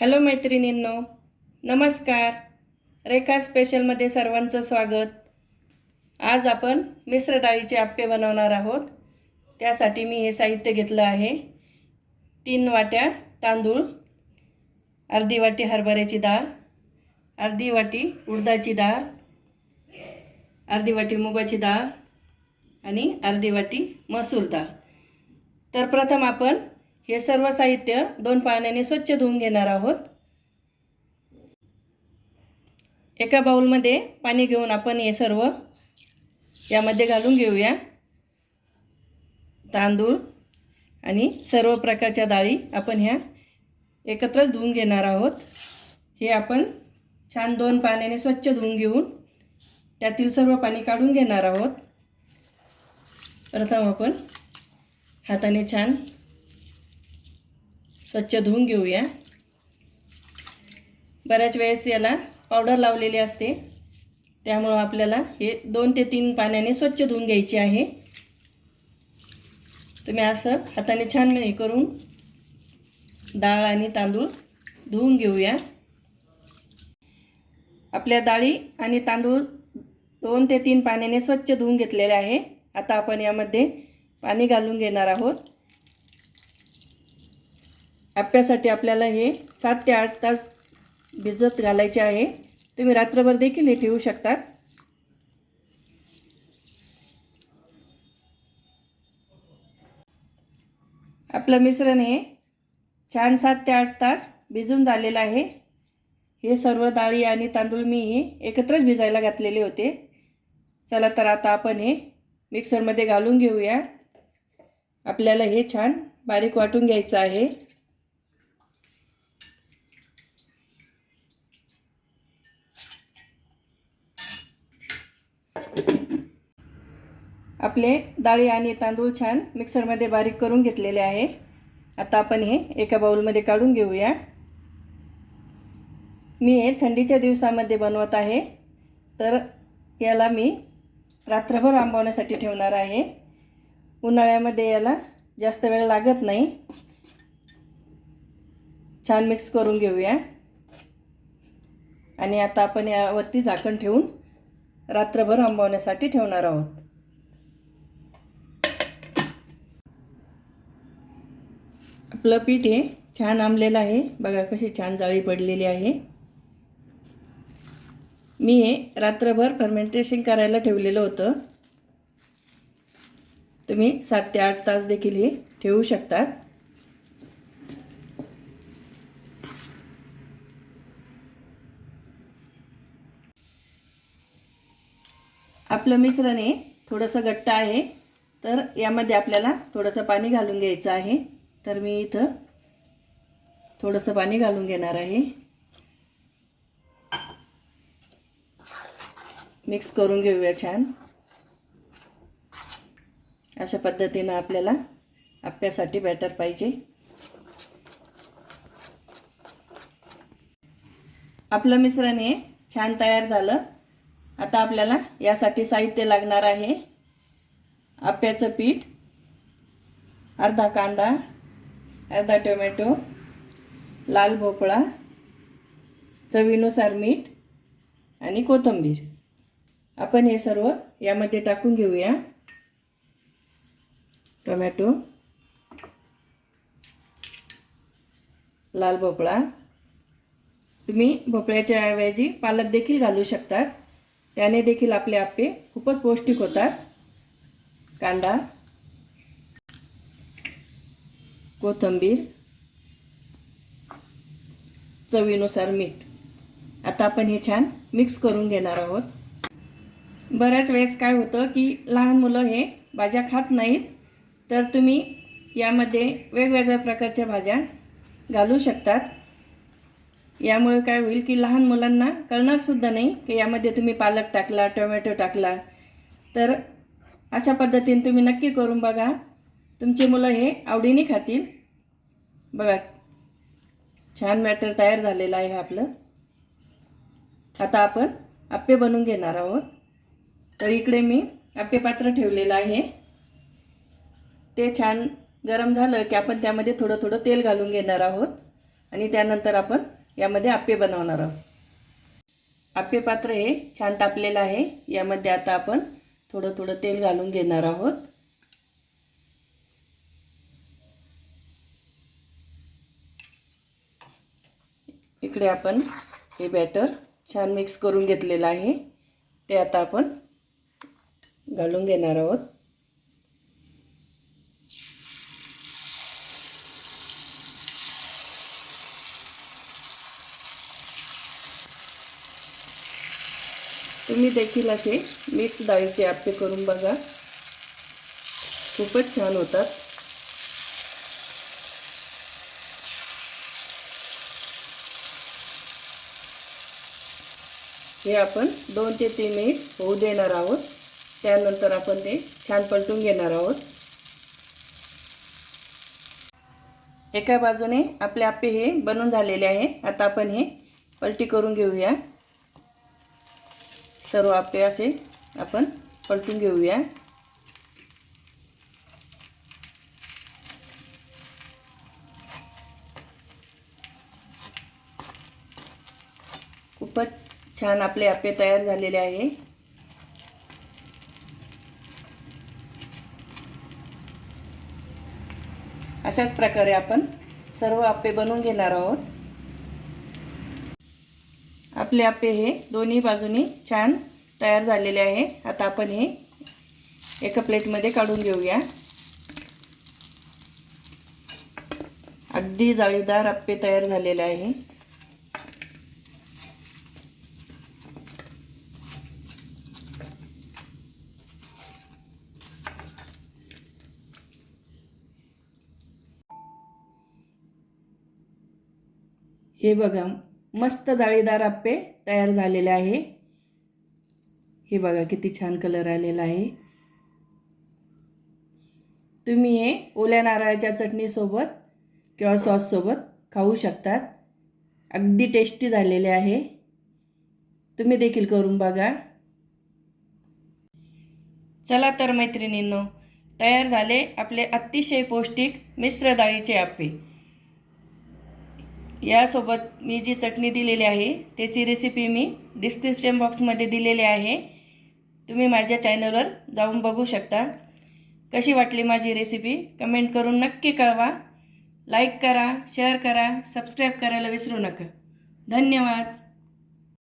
Hello मैत्रिणींनो नमस्कार. रेखा स्पेशलमध्ये सर्वांचं स्वागत. आज आपण मिश्र डाळीचे आप्पे बनवणार आहोत. त्यासाठी मी हे साहित्य घेतलं आहे. तीन वाट्या तांदूळ अर्धी वाटी हरभऱ्याची डाळ अर्धी वाटी उडदाची डाळ अर्धी वाटी मुगाची डाळ आणि अर्धी वाटी मसूर डाळ. तर प्रथम आपण हे सर्व साहित्य दोन पाण्याने स्वच्छ धुवून घेणार आहोत. एका बाउलमध्ये पाणी घेऊन आपण हे सर्व यामध्ये घालून घेऊया. तांदूळ आणि सर्व प्रकारच्या डाळी आपण ह्या एकत्रच धुवून घेणार आहोत. हे आपण छान दोन पाण्याने स्वच्छ धुवून घेऊन त्यातील सर्व पाणी काढून घेणार आहोत. प्रथम आपण हाताने छान स्वच्छ धुवून घेऊया. बऱ्याच वेळेस याला पावडर लावलेली असते. त्यामुळं आपल्याला हे दोन ते तीन पाण्याने स्वच्छ धुवून घ्यायचे आहे. तुम्ही असं हाताने छान हे करून डाळ आणि तांदूळ धुवून घेऊया. आपल्या डाळी आणि तांदूळ दोन ते तीन पाण्याने स्वच्छ धुवून घेतलेले आहे. आता आपण यामध्ये पाणी घालून घेणार आहोत. आप्यासाठी आपल्याला हे सात ते आठ तास भिजत घालायचे आहे. तुम्ही रात्रभर देखील हे ठेवू शकतात. आपलं मिश्रण हे छान सात ते आठ तास भिजून झालेलं आहे. हे सर्व डाळी आणि तांदूळ मी हे एकत्रच भिजायला घातलेले होते. चला तर आता आपण हे मिक्सरमध्ये घालून घेऊया. आपल्याला हे छान बारीक वाटून घ्यायचं आहे. आपले डाळी आणि तांदूळ छान मिक्सरमध्ये बारीक करून घेतलेले आहे. आता आपण हे एका बाऊलमध्ये काढून घेऊया. मी हे थंडीच्या दिवसामध्ये बनवत आहे. तर याला मी रात्रभर आंबवण्यासाठी ठेवणार आहे. उन्हाळ्यामध्ये याला जास्त वेळ लागत नाही. छान मिक्स करून घेऊया. आणि आता आपण यावरती झाकण ठेवून रात्रभर आंबवण्यासाठी ठेवणार आहोत. आपलं पीठ हे छान आंबलेलं आहे. बघा कशी छान जाळी पडलेली आहे. मी हे रात्रभर फर्मेंटेशन करायला ठेवलेलं होतं. तुम्ही सात ते आठ तास देखील हे ठेवू शकतात. आपलं मिश्रण हे थोडंसं घट्ट आहे. तर यामध्ये आपल्याला थोडंसं पाणी घालून घ्यायचं आहे. तर मी इथं थोडंसं पाणी घालून घेणार आहे. मिक्स करून घेऊया छान. अशा पद्धतीनं आपल्याला आप्यासाठी बॅटर पाहिजे. आपलं मिश्रण हे छान तयार झालं. आता आपल्याला यासाठी साहित्य लागणार आहे. आप्याचं पीठ अर्धा कांदा अर्धा टोमॅटो लाल भोपळा चवीनुसार मीठ आणि कोथिंबीर. आपण हे सर्व यामध्ये टाकून घेऊया. टोमॅटो लाल भोपळा. तुम्ही भोपळ्याच्या ऐवजी पालक देखील घालू शकतात. त्याने देखील आपले आप्पे खूपच पौष्टिक होतात. कांदा कोथिंबीर चवीनुसार मीठ. आता आपण हे छान मिक्स करून घेणार आहोत. बऱ्याच वेळेस काय होतं की लहान मुलं हे भाज्या खात नाहीत तर तुम्ही यामध्ये वेगवेगळ्या प्रकारच्या भाज्या घालू शकतात. यामुळे काय होईल की लहान मुलांना कळणारसुद्धा नाही की यामध्ये तुम्ही पालक टाकला टोमॅटो टाकला. तर अशा पद्धतीने तुम्ही नक्की करून बघा. तुमची मुलं हे आवडीने खातील. बघा छान मॅटर तयार झालेलं आहे आपलं. आता आपण आप्पे बनवून घेणार आहोत. तर इकडे मी आप्पे पात्र ठेवलेलं आहे. ते छान गरम झालं की आपण त्यामध्ये थोडं थोडं तेल घालून घेणार आहोत. आणि त्यानंतर आपण यामध्ये आप्पे बनवणार आहोत. आप्पे पात्र हे छान तापलेलं आहे. यामध्ये आता आपण थोडं थोडं तेल घालून घेणार आहोत. इकडे आपण हे बॅटर छान मिक्स करून घेतलेलं आहे. ते आता आपण घालून घेणार आहोत. तुम्ही देखील असे मिक्स डाळीचे आपे करून बघा. खूपच छान होतात. हे आपण दोन ते तीन मिनिट होऊ देणार आहोत. त्यानंतर आपण ते छान पलटून घेणार आहोत. एका बाजूने आपले आप्पे हे बनून झालेले आहे. आता आपण हे पलटी करून घेऊया. सर्व आप्पे असे आपण पलटून घेऊया. खूपच छान आपले आप्पे तयार झालेले आहे. अशाच प्रकारे आपण सर्व आप्पे बनवून घेणार आहोत. आपले आप्पे हे दोन्ही बाजूनी छान तयार झालेले आहे. आता आपण हे एका प्लेटमध्ये काढून घेऊया. अगदी जाळीदार आप्पे तयार झालेले आहे. हे बघा मस्त जाळीदार आप्पे तयार झालेले आहे. हे बघा किती छान कलर आलेला आहे. तुम्ही हे ओल्या नारळाच्या चटणीसोबत किंवा सॉससोबत खाऊ शकतात. अगदी टेस्टी झालेले आहे. तुम्ही देखील करून बघा. चला तर मैत्रिणींनो तयार झाले आपले अतिशय पौष्टिक मिश्र डाळीचे आप्पे. यासोबत मी जी चटणी दिलेली आहे त्याची रेसिपी मी डिस्क्रिप्शन बॉक्समध्ये दिलेली आहे. तुम्ही माझ्या चॅनलवर जाऊन बघू शकता. कशी वाटली माझी रेसिपी कमेंट करून नक्की कळवा. लाईक करा शेअर करा सबस्क्राईब करायला विसरू नका. धन्यवाद.